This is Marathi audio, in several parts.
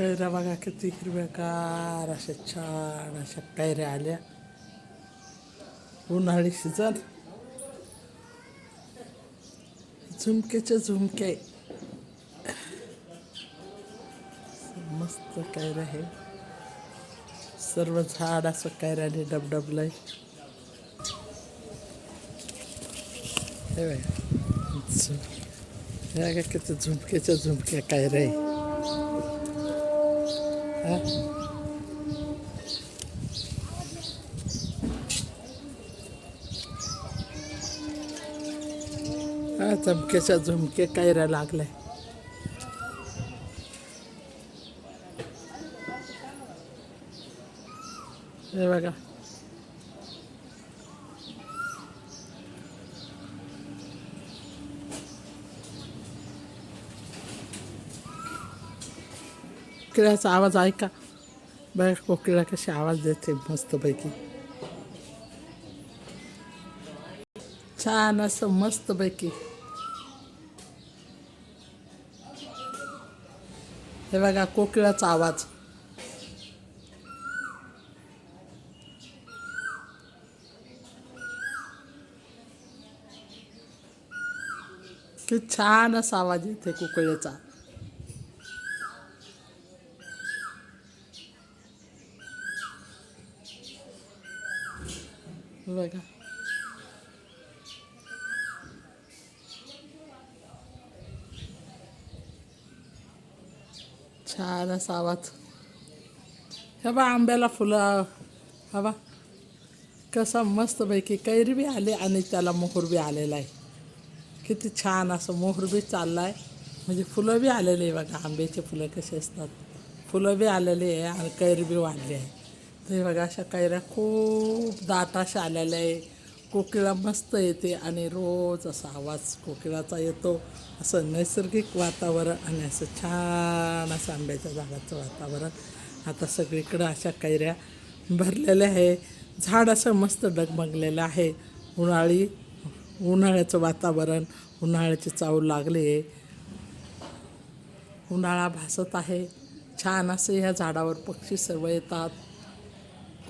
कैऱ्या बघा किती हिरव्याकार अशा छान अशा पायऱ्या आल्या उन्हाळी सीझन झुमकेचे झुमके मस्त कायरा आहे सर्व झाड असं कैऱ्याने डबडबलंय हे बघा झुम किती झुमकेच्या झुमक्या कायऱ्या आहे हा? हा झुमके कायरा लागलाय हे बघा कोकिळाचा आवाज ऐका. बघा कोकिळा कशी आवाज देते मस्तपैकी. छान असं मस्तपैकी. हे बघा कोकिळाचा आवाज. की छान असा आवाज येते कोकिळेचा बघा. छान असा आवाज. हे बा आंब्याला फुलं हवा कसा मस्तपैकी कैरी बी आली आणि त्याला मोहर बी आलेला आहे. किती छान असं मोहर बी चालला आहे म्हणजे फुलं बी आलेली आहे बघा आंब्याचे फुलं कसे असतात. फुलं बी आलेली आहे आणि कैरी बी वाढली आहे. हे बघा अशा कायऱ्या खूप दाट अशा आलेल्या आहे. कोकिळा मस्त येते आणि रोज असा आवाज कोकिळाचा येतो. असं नैसर्गिक वातावरण आणि असं छान असं आंब्याच्या झाडाचं वातावरण. आता सगळीकडं अशा कैऱ्या भरलेल्या आहे. झाड असं मस्त डगमगलेलं आहे. उन्हाळी उन्हाळ्याचं वातावरण उन्हाळ्याची चाव लागली आहे. उन्हाळा भासत आहे. छान असे ह्या झाडावर पक्षी सर्व येतात.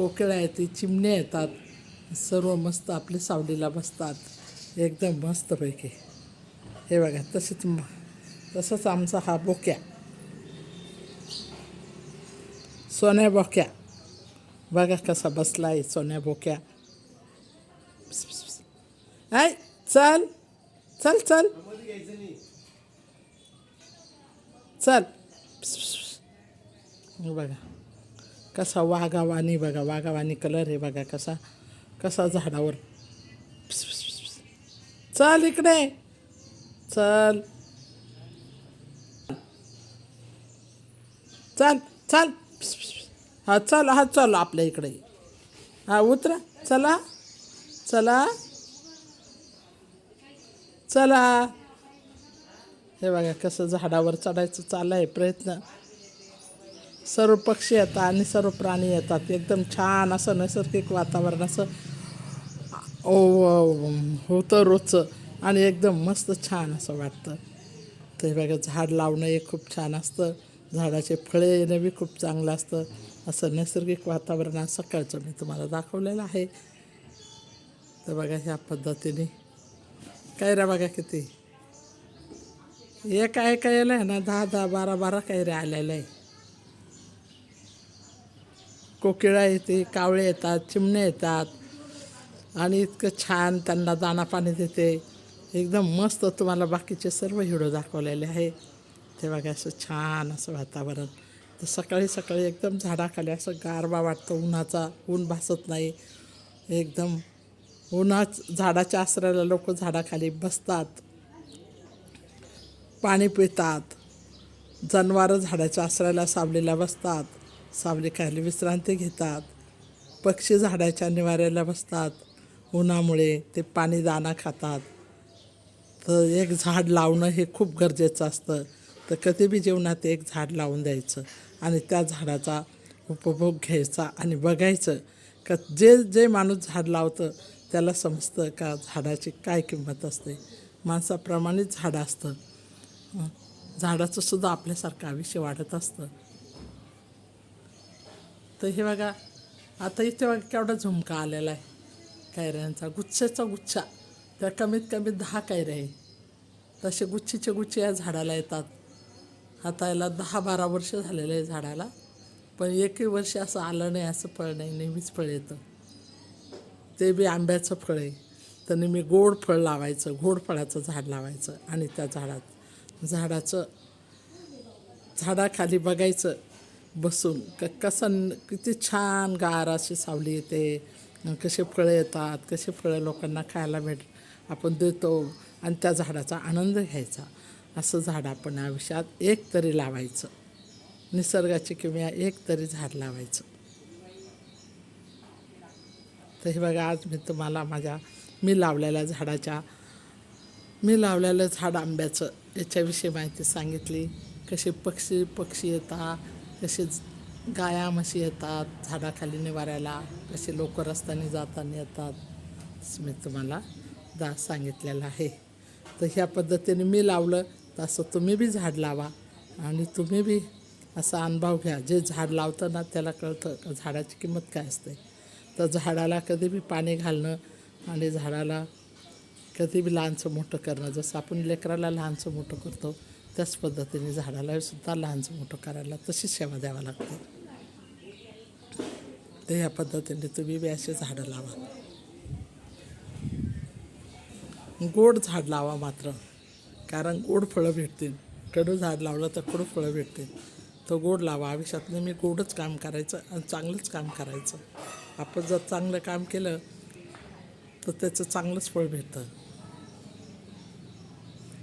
कोकिळा येते चिमण्या येतात. सर्व मस्त आपल्या सावलीला बसतात. एकदम मस्तपैकी. हे बघा तसेच तसंच आमचा हा बोक्या. सोन्या बोक्या. बघा कसा बसला आहे सोन्या बोक्या. आय चल. चल चल. चल. हे बघा. कसा वाघावानी बघा वाघावानी कलर आहे बघा कसा कसा झाडावर. चल इकडे. चल. चल चल. हा चल हा चल आपल्या इकडे. हा उतरा. चला. चला. चला. हे बघा कसं झाडावर चढायचं चाललं आहे प्रयत्न. सर्व पक्षी येतात आणि सर्व प्राणी येतात. एकदम छान असं नैसर्गिक वातावरण असं ओ होतं रोजचं आणि एकदम मस्त छान असं वाटतं. ते बघा झाड लावणं हे खूप छान असतं. झाडाचे फळे येणं बी खूप चांगलं असतं. असं नैसर्गिक वातावरण आज सकाळचं मी तुम्हाला दाखवलेलं आहे. तर बघा ह्या पद्धतीने. कैऱ्या बघा किती? एक आहे काय याला? आहे ना दहा दहा बारा बारा कैऱ्या आलेल्या आहे? कोकिळा येते कावळे येतात चिमणे येतात. आणि इतकं छान त्यांना दाना पाणी देते. एकदम मस्त तुम्हाला बाकीचे सर्व हिडो दाखवलेले आहे. ते बघा असं छान असं वातावरण. तर सकाळी सकाळी एकदम झाडाखाली असं गारवा वाटतो उन्हाचा ऊन भासत नाही. एकदम उन्हाच झाडाच्या आसऱ्याला लोक झाडाखाली बसतात. पाणी पितात. जनावरं झाडाच्या आसऱ्याला सावलीला बसतात. सावलीखाली विश्रांती घेतात. पक्षी झाडाच्या निवाऱ्याला बसतात. उन्हामुळे ते पाणी दाणा खातात. तर एक झाड लावणं हे खूप गरजेचं असतं. तर कधी बी जीवनात एक झाड लावून द्यायचं आणि त्या झाडाचा उपभोग घ्यायचा आणि बघायचं का जे जे माणूस झाड लावतं त्याला समजतं का झाडाची काय किंमत असते. माणसाप्रमाणेच झाडं असतं. झाडाचंसुद्धा आपल्यासारखं आयुष्य वाढत असतं. तर हे बघा आता इथे बघा केवढा झुमका आलेला आहे. कैऱ्यांचा गुच्छाचा गुच्छा. त्या कमीत कमी दहा कैऱ्या आहे तसे गुच्छीचे गुच्छे या झाडाला येतात. आता याला दहा बारा वर्ष झालेलं आहे झाडाला. पण एकही वर्ष असं आलं नाही असं फळ नाही नेहमीच फळ येतं. ते बी आंब्याचं फळ आहे. तर नेहमी गोड फळ लावायचं गोड फळाचं झाड लावायचं आणि त्या झाडात. झाडाचं झाडाखाली बघायचं. बसून क कसं किती छान गार अशी सावली येते. कसे फळं येतात कसे फळं लोकांना खायला भेट आपण देतो आणि त्या झाडाचा आनंद घ्यायचा. असं झाड आपण आयुष्यात एक तरी लावायचं. निसर्गाची किंवा एक तरी झाड लावायचं. तर हे बघा आज मी तुम्हाला माझ्या मी लावलेल्या झाडाच्या मी लावलेलं झाड आंब्याचं याच्याविषयी माहिती सांगितली. कसे पक्षी पक्षी येतात कसे गाया म्हशी येतात झाडाखाली निवारायला. कसे लोक रस्त्याने जाताना येतात. असं मी तुम्हाला दा सांगितलेलं आहे. तर ह्या पद्धतीने मी लावलं तसं तुम्ही बी झाड लावा आणि तुम्ही बी असा अनुभव घ्या. जे झाड लावतं ना त्याला कळतं का झाडाची किंमत काय असते. तर झाडाला कधी बी पाणी घालणं आणि झाडाला कधी बी लहानचं मोठं करणं. जसं आपण लेकराला लहानचं मोठं करतो त्याच पद्धतीने झाडाला सुद्धा लहानचं मोठं करायला तशी सेवा द्यावा लागते. तर ह्या पद्धतीने तुम्ही बी असे झाडं लावा. गोड झाड लावा मात्र. कारण गोड फळं भेटतील. कडू झाड लावलं तर कडू फळं भेटतील. तर गोड लावा. आयुष्यात नेहमी गोडच काम करायचं आणि चांगलंच काम करायचं. आपण जर चांगलं काम केलं तर त्याचं चांगलंच फळ भेटतं.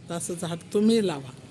असं झाड तुम्ही लावा.